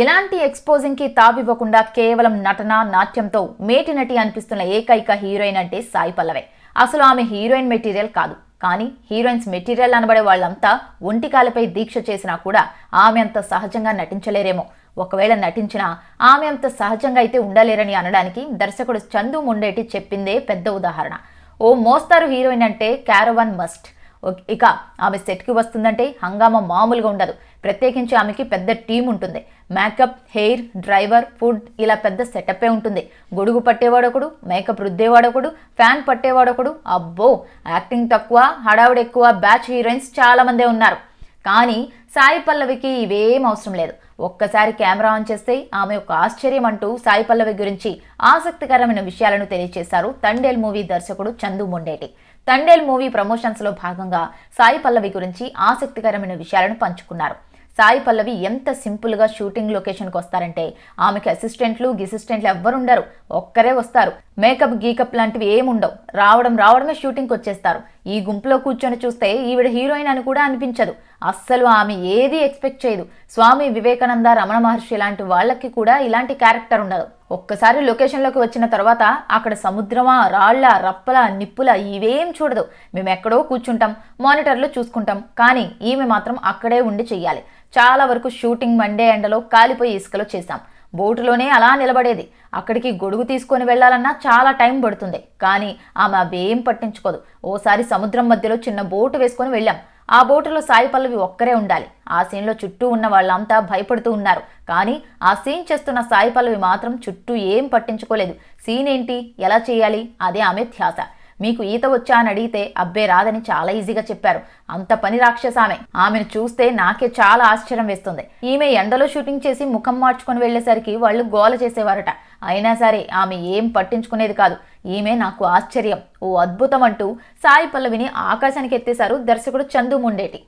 ఎలాంటి ఎక్స్పోజింగ్కి తావివ్వకుండా కేవలం నటన నాట్యంతో మేటి నటి అనిపిస్తున్న ఏకైక హీరోయిన్ అంటే సాయి పల్లవే. అసలు ఆమె హీరోయిన్ మెటీరియల్ కాదు. కానీ హీరోయిన్స్ మెటీరియల్ అనబడే వాళ్ళంతా ఒంటికాలపై దీక్ష చేసినా కూడా ఆమె అంత సహజంగా నటించలేరేమో. ఒకవేళ నటించినా ఆమె అంత సహజంగా అయితే ఉండలేరని అనడానికి దర్శకుడు చందు ముండేటి చెప్పిందే పెద్ద ఉదాహరణ. ఓ మోస్తారు హీరోయిన్ అంటే క్యారవన్ మస్ట్. ఇక ఆమె సెట్కి వస్తుందంటే హంగామా మామూలుగా ఉండదు. ప్రత్యేకించి ఆమెకి పెద్ద టీం ఉంటుంది. మేకప్ హెయిర్ డ్రైవర్ ఫుడ్ ఇలా పెద్ద సెటప్పే ఉంటుంది. గొడుగు పట్టేవాడొకడు మేకప్ రుద్దేవాడొకడు ఫ్యాన్ పట్టేవాడొకడు. అబ్బో! యాక్టింగ్ తక్కువ హడావుడు ఎక్కువ బ్యాచ్ హీరోయిన్స్ చాలా మందే ఉన్నారు. కానీ సాయి పల్లవికి ఇవేం అవసరం లేదు. ఒక్కసారి కెమెరా ఆన్ చేస్తే ఆమె ఒక ఆశ్చర్యం అంటూ సాయి పల్లవి గురించి ఆసక్తికరమైన విషయాలను తెలియజేశారు తండేల్ మూవీ దర్శకుడు చందు మొండేటి. తండేల్ మూవీ ప్రమోషన్స్లో భాగంగా సాయి పల్లవి గురించి ఆసక్తికరమైన విషయాలను పంచుకున్నారు. సాయి పల్లవి ఎంత సింపుల్గా షూటింగ్ లొకేషన్కి వస్తారంటే ఆమెకి అసిస్టెంట్లు గిసిస్టెంట్లు ఎవ్వరుండరు. ఒక్కరే వస్తారు. మేకప్ గీకప్ లాంటివి ఏముండవు. రావడం రావడమే షూటింగ్ వచ్చేస్తారు. ఈ గుంపులో కూర్చొని చూస్తే ఈవిడ హీరోయిన్ అని కూడా అనిపించదు. అస్సలు ఆమె ఏది ఎక్స్పెక్ట్ చేయదు. స్వామి వివేకానంద రమణ మహర్షి లాంటి వాళ్ళకి కూడా ఇలాంటి క్యారెక్టర్ ఉండదు. ఒక్కసారి లొకేషన్లోకి వచ్చిన తర్వాత అక్కడ సముద్రమా రాళ్ళ రప్పల నిప్పుల ఇవేం చూడదు. మేము ఎక్కడో కూర్చుంటాం మానిటర్లో చూసుకుంటాం. కానీ ఈమె మాత్రం అక్కడే ఉండి చెయ్యాలి. చాలా వరకు షూటింగ్ మండే ఎండలో కాలిపోయి ఇసుకలో చేశాం. బోటులోనే అలా నిలబడేది. అక్కడికి గొడుగు తీసుకొని వెళ్ళాలన్నా చాలా టైం పడుతుంది. కానీ ఆమె అవేం పట్టించుకోదు. ఓసారి సముద్రం మధ్యలో చిన్న బోటు వేసుకొని వెళ్ళాం. ఆ బోటులో సాయి పల్లవి ఒక్కరే ఉండాలి. ఆ సీన్లో చుట్టూ ఉన్న వాళ్ళంతా భయపడుతూ ఉన్నారు. కానీ ఆ సీన్ చేస్తున్న సాయి పల్లవి మాత్రం చుట్టూ ఏం పట్టించుకోలేదు. సీన్ ఏంటి? ఎలా చేయాలి? అదే ఆమె ధ్యాస. మీకు ఈత వచ్చా అని అడిగితే అబ్బే రాదని చాలా ఈజీగా చెప్పారు. అంత పని రాక్షస ఆమె. ఆమెను చూస్తే నాకే చాలా ఆశ్చర్యం వేస్తుంది. ఈమె ఎండలో షూటింగ్ చేసి ముఖం మార్చుకొని వెళ్ళేసరికి వాళ్ళు గోల చేసేవారట. అయినా సరే ఆమె ఏం పట్టించుకునేది కాదు. ఈమె నాకు ఆశ్చర్యం. ఓ అద్భుతం అంటూ సాయి పల్లవిని ఆకాశానికి ఎత్తేశారు దర్శకుడు చందు ముండేటి.